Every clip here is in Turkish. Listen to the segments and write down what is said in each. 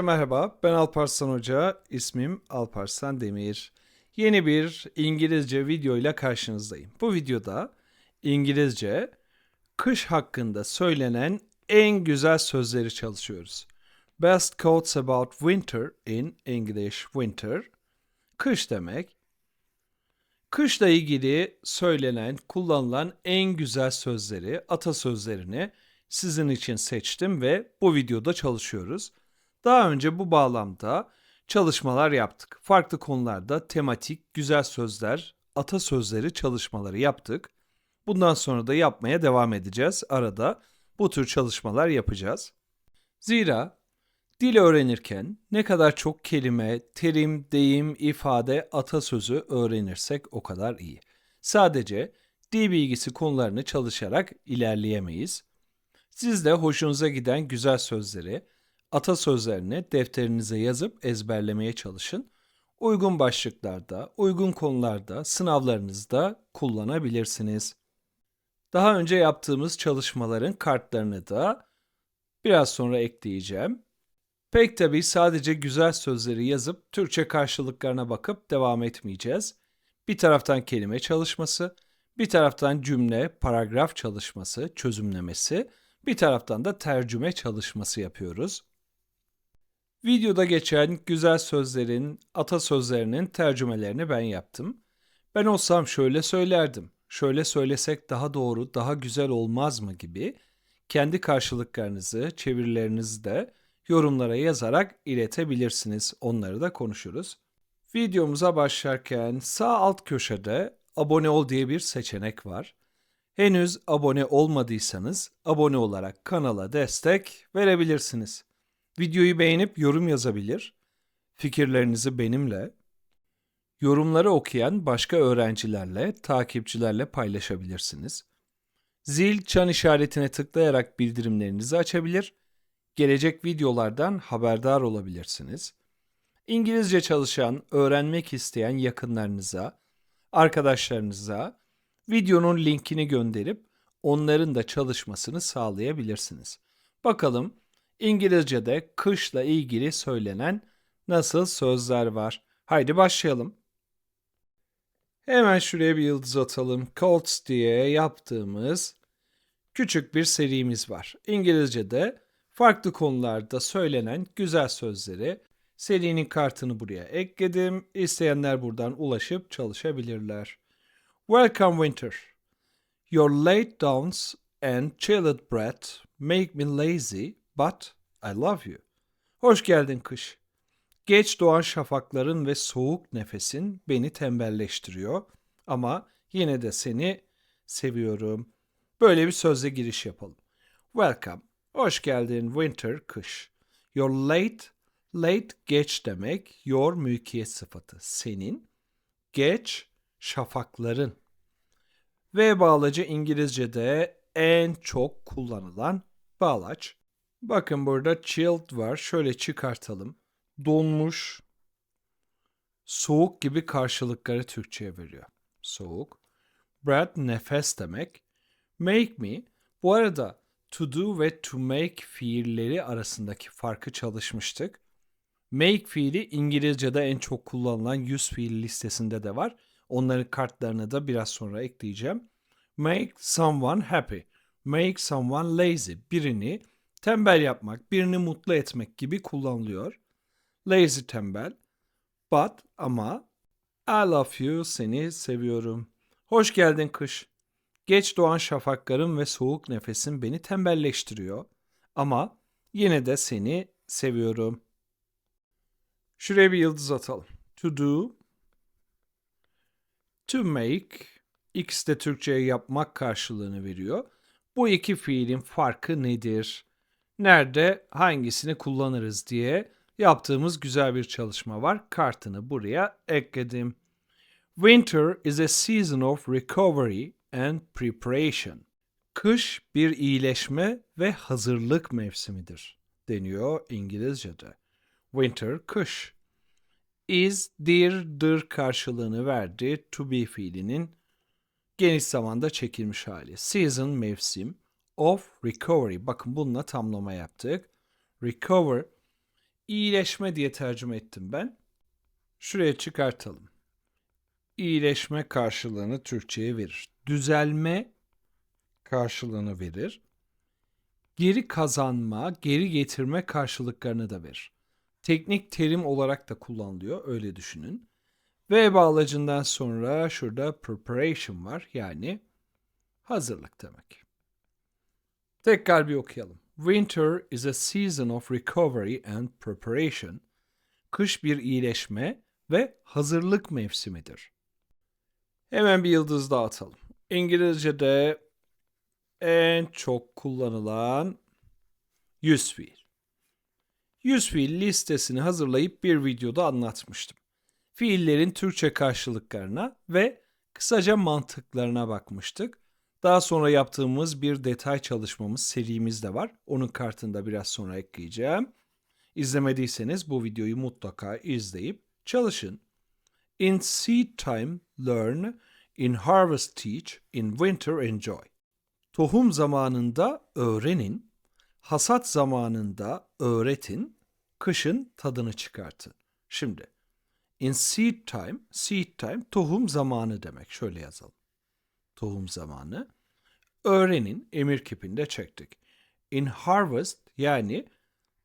Herkese merhaba. Ben Alparslan Hoca. İsmim Alparslan Demir. Yeni bir İngilizce video ile karşınızdayım. Bu videoda İngilizce kış hakkında söylenen en güzel sözleri çalışıyoruz. Best quotes about winter in English winter. Kış demek. Kışla ilgili söylenen, kullanılan en güzel sözleri, atasözlerini sizin için seçtim ve bu videoda çalışıyoruz. Daha önce bu bağlamda çalışmalar yaptık. Farklı konularda tematik, güzel sözler, atasözleri çalışmaları yaptık. Bundan sonra da yapmaya devam edeceğiz. Arada bu tür çalışmalar yapacağız. Zira dil öğrenirken ne kadar çok kelime, terim, deyim, ifade, atasözü öğrenirsek o kadar iyi. Sadece dil bilgisi konularını çalışarak ilerleyemeyiz. Siz de hoşunuza giden güzel sözleri, atasözlerini defterinize yazıp ezberlemeye çalışın. Uygun başlıklarda, uygun konularda sınavlarınızda kullanabilirsiniz. Daha önce yaptığımız çalışmaların kartlarını da biraz sonra ekleyeceğim. Pek tabii sadece güzel sözleri yazıp Türkçe karşılıklarına bakıp devam etmeyeceğiz. Bir taraftan kelime çalışması, bir taraftan cümle, paragraf çalışması, çözümlemesi, bir taraftan da tercüme çalışması yapıyoruz. Videoda geçen güzel sözlerin, atasözlerinin tercümelerini ben yaptım. Ben olsam şöyle söylerdim. Şöyle söylesek daha doğru, daha güzel olmaz mı gibi kendi karşılıklarınızı, çevirilerinizi de yorumlara yazarak iletebilirsiniz. Onları da konuşuruz. Videomuza başlarken sağ alt köşede abone ol diye bir seçenek var. Henüz abone olmadıysanız abone olarak kanala destek verebilirsiniz. Videoyu beğenip yorum yazabilir, fikirlerinizi benimle, yorumları okuyan başka öğrencilerle, takipçilerle paylaşabilirsiniz. Zil çan işaretine tıklayarak bildirimlerinizi açabilir, gelecek videolardan haberdar olabilirsiniz. İngilizce çalışan, öğrenmek isteyen yakınlarınıza, arkadaşlarınıza videonun linkini gönderip onların da çalışmasını sağlayabilirsiniz. Bakalım İngilizce'de kışla ilgili söylenen nasıl sözler var? Haydi başlayalım. Hemen şuraya bir yıldız atalım. Colts diye yaptığımız küçük bir serimiz var. İngilizce'de farklı konularda söylenen güzel sözleri serinin kartını buraya ekledim. İsteyenler buradan ulaşıp çalışabilirler. Welcome winter. Your late dawns and chilled breath make me lazy but I love you. Hoş geldin kış. Geç doğan şafakların ve soğuk nefesin beni tembelleştiriyor ama yine de seni seviyorum. Böyle bir sözle giriş yapalım. Welcome. Hoş geldin winter kış. Your late late geç demek your mülkiyet sıfatı. Senin geç şafakların. Ve bağlacı İngilizce'de en çok kullanılan bağlaç. Bakın burada chilled var. Şöyle çıkartalım. Donmuş, soğuk gibi karşılıkları Türkçe'ye veriyor. Soğuk. Breath nefes demek. Make me. Bu arada to do ve to make fiilleri arasındaki farkı çalışmıştık. Make fiili İngilizce'de en çok kullanılan yüz fiil listesinde de var. Onların kartlarını da biraz sonra ekleyeceğim. Make someone happy. Make someone lazy. Birini tembel yapmak, birini mutlu etmek gibi kullanılıyor. Lazy tembel. But ama I love you seni seviyorum. Hoş geldin kış. Geç doğan şafakların ve soğuk nefesin beni tembelleştiriyor. Ama yine de seni seviyorum. Şuraya bir yıldız atalım. To do, to make, X de Türkçe'ye yapmak karşılığını veriyor. Bu iki fiilin farkı nedir? Nerede hangisini kullanırız diye yaptığımız güzel bir çalışma var. Kartını buraya ekledim. Winter is a season of recovery and preparation. Kış bir iyileşme ve hazırlık mevsimidir deniyor İngilizce'de. Winter kış. Is dir dır karşılığını verdi to be fiilinin geniş zamanda çekilmiş hali. Season mevsim of recovery. Bakın bununla tamlama yaptık. Recover iyileşme diye tercüme ettim ben. Şuraya çıkartalım. İyileşme karşılığını Türkçe'ye verir. Düzelme karşılığını verir. Geri kazanma, geri getirme karşılıklarını da verir. Teknik terim olarak da kullanılıyor, öyle düşünün. Ve bağlacından sonra şurada preparation var, yani hazırlık demek. Tekrar bir okuyalım. Winter is a season of recovery and preparation. Kış bir iyileşme ve hazırlık mevsimidir. Hemen bir yıldız daha atalım. İngilizce'de en çok kullanılan yüz fiil. Yüz fiil listesini hazırlayıp bir videoda anlatmıştım. Fiillerin Türkçe karşılıklarına ve kısaca mantıklarına bakmıştık. Daha sonra yaptığımız bir detay çalışmamız serimiz de var. Onun kartını da biraz sonra ekleyeceğim. İzlemediyseniz bu videoyu mutlaka izleyip çalışın. In seed time learn, in harvest teach, in winter enjoy. Tohum zamanında öğrenin, hasat zamanında öğretin, kışın tadını çıkartın. Şimdi in seed time, seed time tohum zamanı demek. Şöyle yazalım. Tohum zamanı. Öğrenin emir kipinde çektik. In harvest yani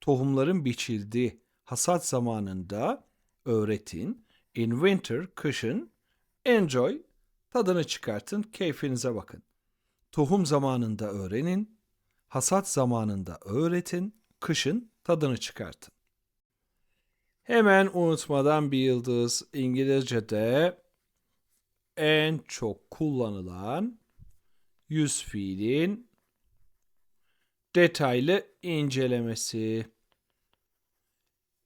tohumların biçildiği hasat zamanında öğretin. In winter kışın enjoy tadını çıkartın, keyfinize bakın. Tohum zamanında öğrenin, hasat zamanında öğretin, kışın tadını çıkartın. Hemen unutmadan bir yıldız İngilizce'de en çok kullanılan yüz fiilin detaylı incelemesi.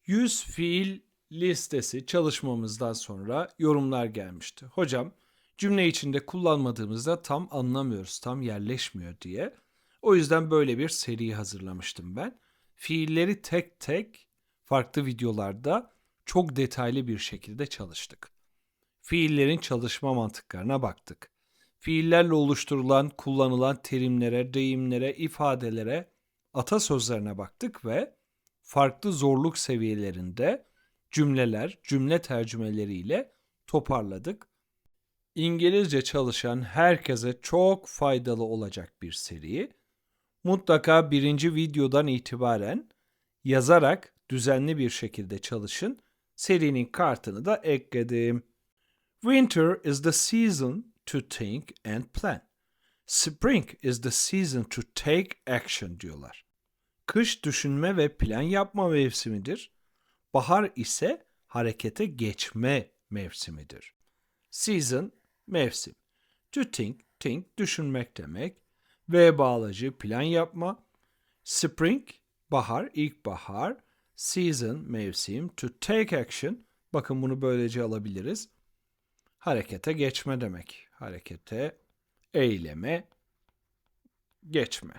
Yüz fiil listesi çalışmamızdan sonra yorumlar gelmişti. Hocam cümle içinde kullanmadığımızda tam anlamıyoruz, tam yerleşmiyor diye. O yüzden böyle bir seri hazırlamıştım ben. Fiilleri tek tek farklı videolarda çok detaylı bir şekilde çalıştık. Fiillerin çalışma mantıklarına baktık. Fiillerle oluşturulan, kullanılan terimlere, deyimlere, ifadelere, atasözlerine baktık ve farklı zorluk seviyelerinde cümleler, cümle tercümeleriyle toparladık. İngilizce çalışan herkese çok faydalı olacak bir seri. Mutlaka birinci videodan itibaren yazarak düzenli bir şekilde çalışın. Serinin kartını da ekledim. Winter is the season to think and plan. Spring is the season to take action diyorlar. Kış düşünme ve plan yapma mevsimidir. Bahar ise harekete geçme mevsimidir. Season mevsim. To think, think düşünmek demek. Ve bağlacı plan yapma. Spring bahar, ilkbahar. Season mevsim. To take action bakın bunu böylece alabiliriz. Harekete geçme demek. Harekete, eyleme, geçme.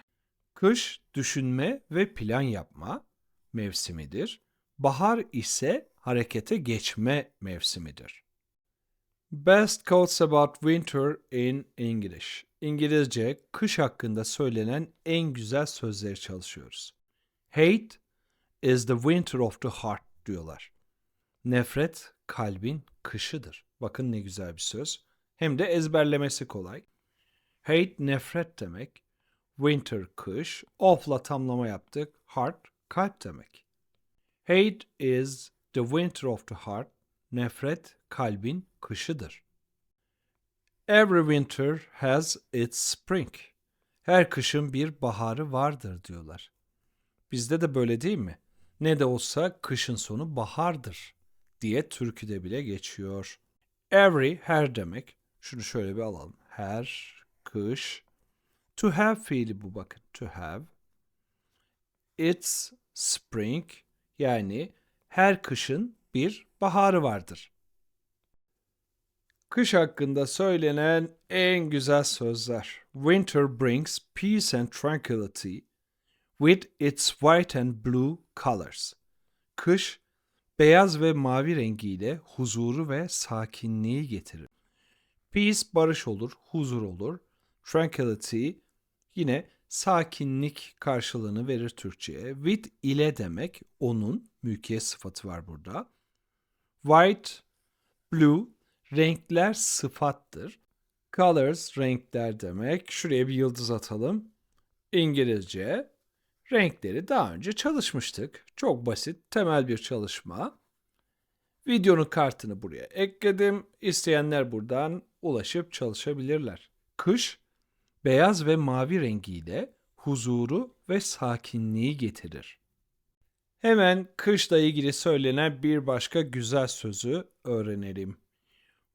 Kış düşünme ve plan yapma mevsimidir. Bahar ise harekete geçme mevsimidir. Best quotes about winter in English. İngilizce kış hakkında söylenen en güzel sözleri çalışıyoruz. Hate is the winter of the heart diyorlar. Nefret kalbin kışıdır. Bakın ne güzel bir söz. Hem de ezberlemesi kolay. Hate nefret demek. Winter kış. Of'la tamlama yaptık. Heart kalp demek. Hate is the winter of the heart. Nefret kalbin kışıdır. Every winter has its spring. Her kışın bir baharı vardır diyorlar. Bizde de böyle değil mi? Ne de olsa kışın sonu bahardır diye türküde bile geçiyor. Every her demek. Şunu şöyle bir alalım. Her, kış. To have fiili bu bakın. To have. It's spring. Yani her kışın bir baharı vardır. Kış hakkında söylenen en güzel sözler. Winter brings peace and tranquility with its white and blue colors. Kış beyaz ve mavi rengiyle huzuru ve sakinliği getirir. Peace barış olur, huzur olur. Tranquility yine sakinlik karşılığını verir Türkçe'ye. With ile demek onun mülkiyet sıfatı var burada. White, blue renkler sıfattır. Colors renkler demek. Şuraya bir yıldız atalım. İngilizce renkleri daha önce çalışmıştık. Çok basit, temel bir çalışma. Videonun kartını buraya ekledim. İsteyenler buradan ulaşıp çalışabilirler. Kış beyaz ve mavi rengiyle huzuru ve sakinliği getirir. Hemen kışla ilgili söylenen bir başka güzel sözü öğrenelim.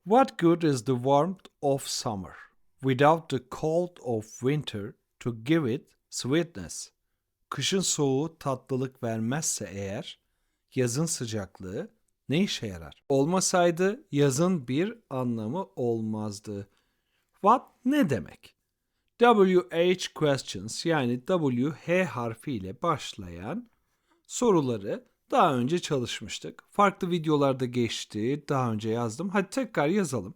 What good is the warmth of summer without the cold of winter to give it sweetness? Kışın soğuğu tatlılık vermezse eğer, yazın sıcaklığı ne işe yarar? Olmasaydı yazın bir anlamı olmazdı. What ne demek? WH questions yani WH harfiyle başlayan soruları daha önce çalışmıştık. Farklı videolarda geçti, daha önce yazdım. Hadi tekrar yazalım.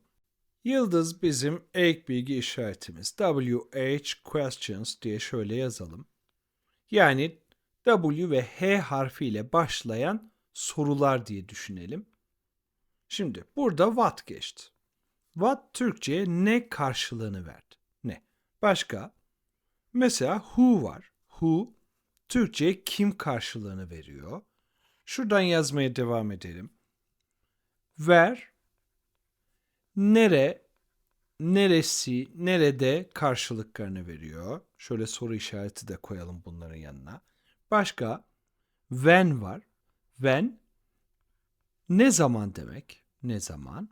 Yıldız bizim ek bilgi işaretimiz. WH questions diye şöyle yazalım. Yani W ve H harfiyle başlayan sorular diye düşünelim. Şimdi burada what geçti. What Türkçe'ye ne karşılığını verdi? Ne? Başka? Mesela who var. Who Türkçe'ye kim karşılığını veriyor? Şuradan yazmaya devam edelim. Where nere, neresi, nerede karşılıklarını veriyor. Şöyle soru işareti de koyalım bunların yanına. Başka when var. When ne zaman demek? Ne zaman?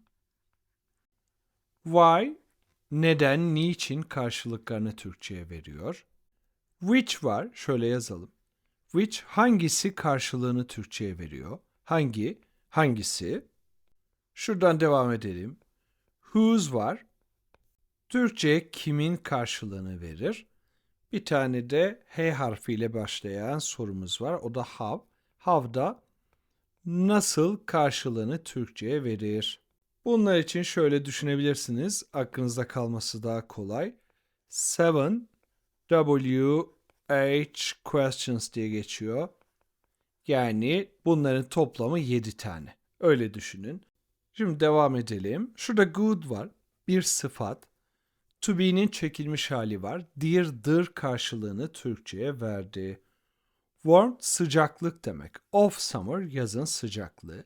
Why neden, niçin karşılıklarını Türkçe'ye veriyor. Which var. Şöyle yazalım. Which hangisi karşılığını Türkçe'ye veriyor? Hangi? Hangisi? Şuradan devam edelim. Whose var. Türkçe kimin karşılığını verir? Bir tane de H harfiyle başlayan sorumuz var. O da how. How da nasıl karşılığını Türkçe'ye verir? Bunlar için şöyle düşünebilirsiniz. Aklınızda kalması daha kolay. Seven W H questions diye geçiyor. Yani bunların toplamı 7 tane. Öyle düşünün. Şimdi devam edelim. Şurada good var. Bir sıfat. To be'nin çekilmiş hali var. Dear'dır karşılığını Türkçe'ye verdi. Warm sıcaklık demek. Of summer yazın sıcaklığı.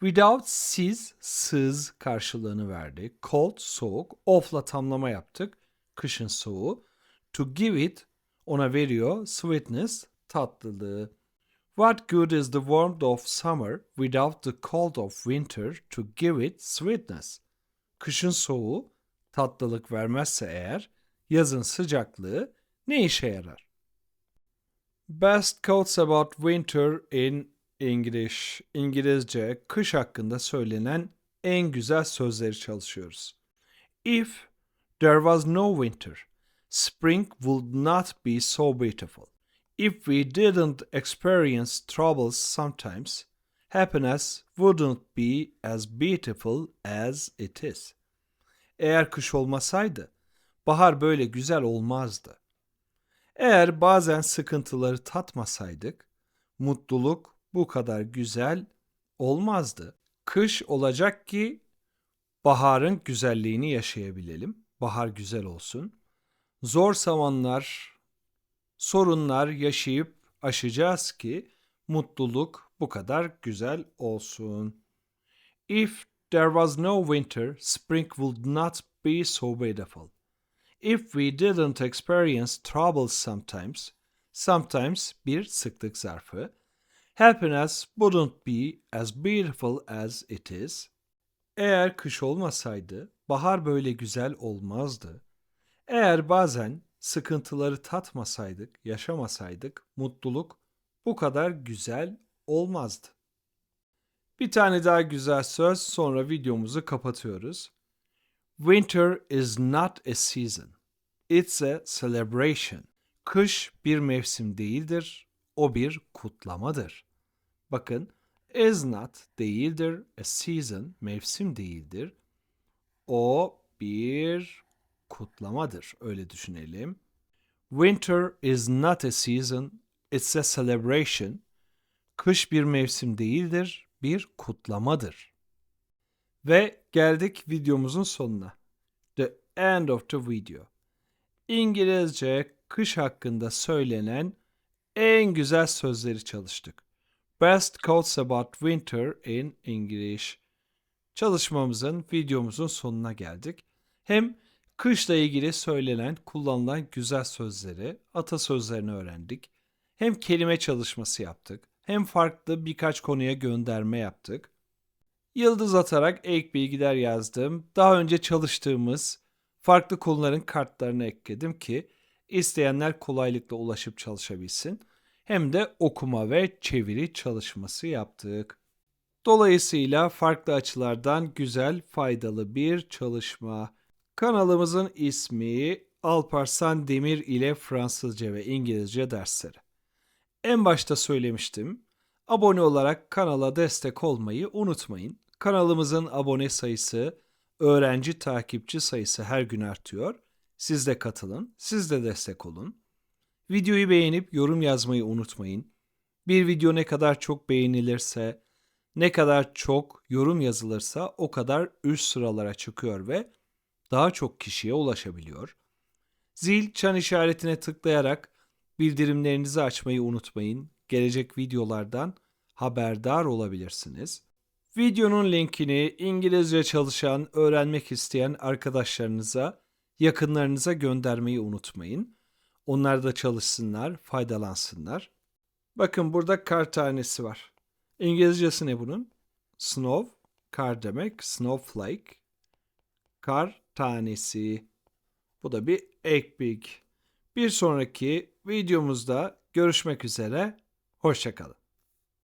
Without siz sız karşılığını verdi. Cold soğuk. Off'la tamlama yaptık. Kışın soğuğu. To give it ona veriyor. Sweetness tatlılığı. What good is the warmth of summer without the cold of winter to give it sweetness? Kışın soğuğu tatlılık vermezse eğer yazın sıcaklığı ne işe yarar? Best quotes about winter in English. İngilizce kış hakkında söylenen en güzel sözleri çalışıyoruz. If there was no winter, spring would not be so beautiful. If we didn't experience troubles sometimes, happiness wouldn't be as beautiful as it is. Eğer kış olmasaydı, bahar böyle güzel olmazdı. Eğer bazen sıkıntıları tatmasaydık, mutluluk bu kadar güzel olmazdı. Kış olacak ki baharın güzelliğini yaşayabilelim. Bahar güzel olsun. Zor zamanlar, sorunlar yaşayıp aşacağız ki mutluluk bu kadar güzel olsun. If there was no winter, spring would not be so beautiful. If we didn't experience troubles sometimes, sometimes bir sıklık zarfı, happiness wouldn't be as beautiful as it is. Eğer kış olmasaydı, bahar böyle güzel olmazdı. Eğer bazen sıkıntıları tatmasaydık, yaşamasaydık, mutluluk bu kadar güzel olmazdı. Bir tane daha güzel söz sonra videomuzu kapatıyoruz. Winter is not a season. It's a celebration. Kış bir mevsim değildir, o bir kutlamadır. Bakın, is not değildir, a season mevsim değildir. O bir kutlamadır. Öyle düşünelim. Winter is not a season, it's a celebration. Kış bir mevsim değildir, bir kutlamadır. Ve geldik videomuzun sonuna. The end of the video. İngilizce kış hakkında söylenen en güzel sözleri çalıştık. Best quotes about winter in English. Çalışmamızın, videomuzun sonuna geldik. Hem kışla ilgili söylenen, kullanılan güzel sözleri, atasözlerini öğrendik. Hem kelime çalışması yaptık. Hem farklı birkaç konuya gönderme yaptık. Yıldız atarak ek bilgiler yazdım. Daha önce çalıştığımız farklı konuların kartlarını ekledim ki isteyenler kolaylıkla ulaşıp çalışabilsin. Hem de okuma ve çeviri çalışması yaptık. Dolayısıyla farklı açılardan güzel, faydalı bir çalışma. Kanalımızın ismi Alparslan Demir ile Fransızca ve İngilizce dersleri. En başta söylemiştim. Abone olarak kanala destek olmayı unutmayın. Kanalımızın abone sayısı, öğrenci takipçi sayısı her gün artıyor. Siz de katılın, siz de destek olun. Videoyu beğenip yorum yazmayı unutmayın. Bir video ne kadar çok beğenilirse, ne kadar çok yorum yazılırsa o kadar üst sıralara çıkıyor ve daha çok kişiye ulaşabiliyor. Zil çan işaretine tıklayarak bildirimlerinizi açmayı unutmayın. Gelecek videolardan haberdar olabilirsiniz. Videonun linkini İngilizce çalışan, öğrenmek isteyen arkadaşlarınıza, yakınlarınıza göndermeyi unutmayın. Onlar da çalışsınlar, faydalansınlar. Bakın burada kar tanesi var. İngilizcesi ne bunun? Snow, kar demek, snowflake. Kar tanesi. Bu da bir ek bilgi. Bir sonraki videomuzda görüşmek üzere. Hoşçakalın.